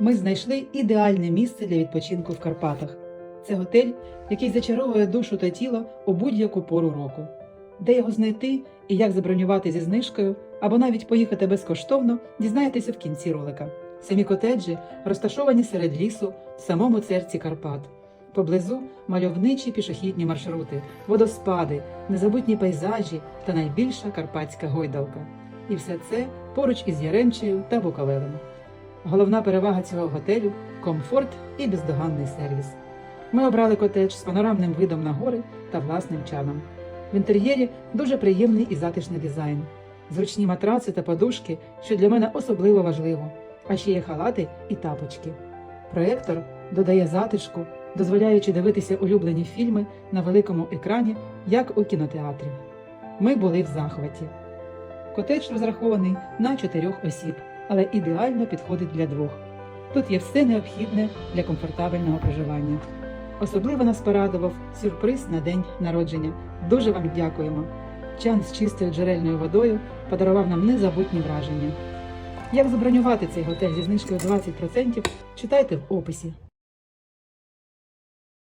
Ми знайшли ідеальне місце для відпочинку в Карпатах. Це готель, який зачаровує душу та тіло у будь-яку пору року. Де його знайти і як забронювати зі знижкою, або навіть поїхати безкоштовно, дізнаєтеся в кінці ролика. Самі котеджі розташовані серед лісу в самому серці Карпат. Поблизу мальовничі пішохідні маршрути, водоспади, незабутні пейзажі та найбільша карпатська гойдалка. І все це поруч із Яремчею та Буковелем. Головна перевага цього готелю комфорт і бездоганний сервіс. Ми обрали котедж з панорамним видом на гори та власним чаном. В інтер'єрі дуже приємний і затишний дизайн, зручні матраци та подушки, що для мене особливо важливо, а ще є халати і тапочки. Проєктор додає затишку, дозволяючи дивитися улюблені фільми на великому екрані, як у кінотеатрі. Ми були в захваті. Котедж розрахований на чотирьох осіб, але ідеально підходить для двох. Тут є все необхідне для комфортабельного проживання. Особливо нас порадував сюрприз на день народження. Дуже вам дякуємо. Чан з чистою джерельною водою подарував нам незабутні враження. Як забронювати цей готель зі знижкою 20%, читайте в описі.